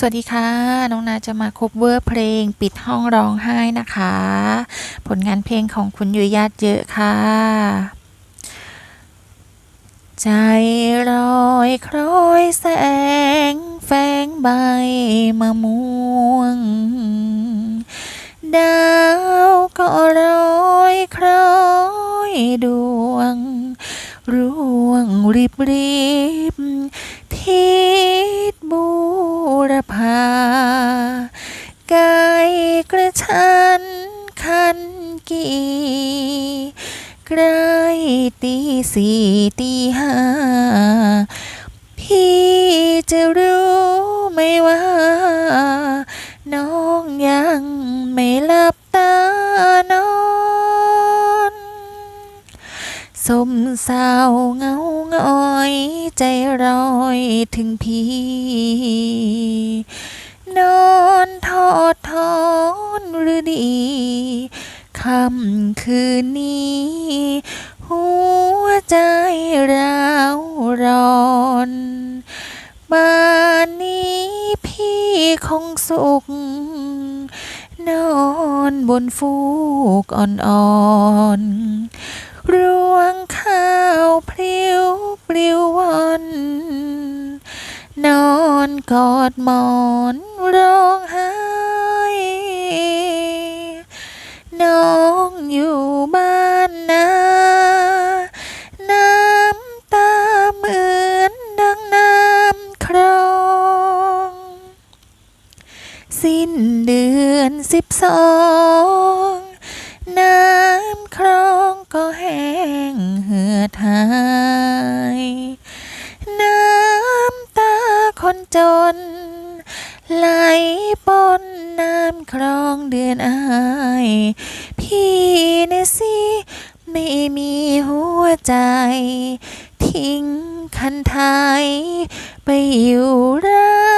สวัสดีค่ะ น้องนาจะมาคบเวอร์เพลงปิดห้องร้องไห้นะคะ ผลงานเพลงของคุณยุยญาติเยอะค่ะ ใจลอยคล้อยแสง แฝงใบมะม่วง ดาวก็ลอยคล้อยดวง ร่วงริบริบทิ ขันคันกีใกล้ตีสี่ตีห้าพี่จะรู้ไหมว่า น้องยังไม่หลับตานอนสมเศร้าเงาหงอยใจรอยถึงพี่ำคืนนี้ หัวใจร้าวร้อนบ้านี้พี่คงสุข นอนบนฟูกอ่อนๆรวงข้าวพลิ้วปลิววันนอนกอดหมอนร้องไห้ สิ้นเดือนสิบสองน้ำคลองก็แห้งเหือดหาย น้ำตาคนจน ไหลปนน้ำคลองเดือนอาย พี่นะสิไม่มีหัวใจ ทิ้งคันไทยไปอยู่ร้า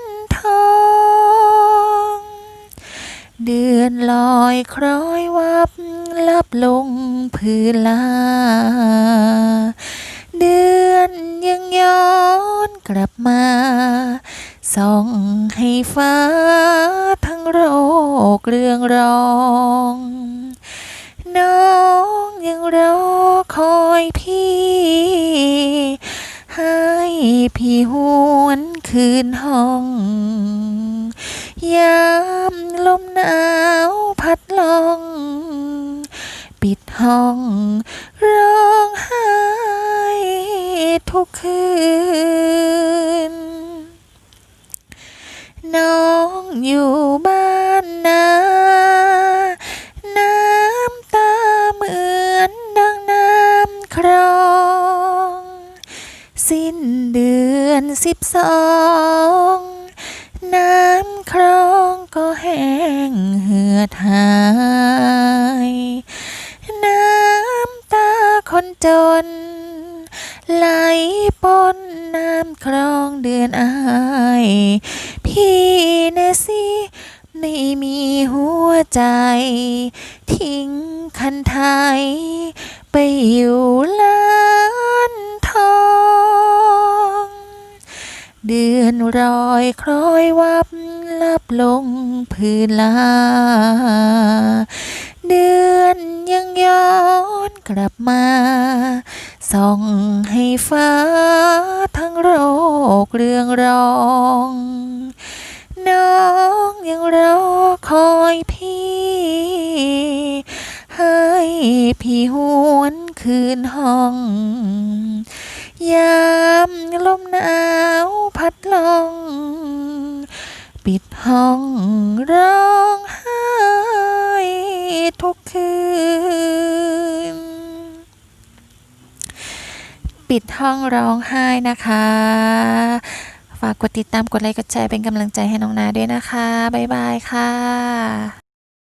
นทอง เดือนลอยคล้อยวับลับลงพื้นลา เดือนยังย้อนกลับมาส่องให้ฟ้าทั้งโรคเรื่องรอง น้องยังรอคอยพี่ ให้พี่หวนคืนห้อง ยามลมหนาวพัดลองปิดห้องร้องไห้ทุกคืน น้องอยู่บ้านนาน้ำตาเหมือนดังน้ำครอง สิ้นเดือนสิบสอง น้ำคลองก็แห้งเหือดหาย น้ำตาคนจน ไหลปนน้ำคลองเดือนอาย พี่นะสิไม่มีหัวใจ ทิ้งคันไทย ไปอยู่ล้านทอง เดือนรอยคล้อยวับลับลงพื้นลา เดือนยังย้อนกลับมา ส่องให้ฟ้าทั้งโรคเรื่องรอง น้องยังรอคอยพี่ ให้พี่หวน คืนห้อง ยามลมหนาวพัดลองปิดห้องร้องไห้ทุกคืน ปิดห้องร้องไห้นะคะ ฝากกดติดตามกดไลค์กดแชร์เป็นกำลังใจให้น้องนาด้วยนะคะ บ๊ายบายค่ะ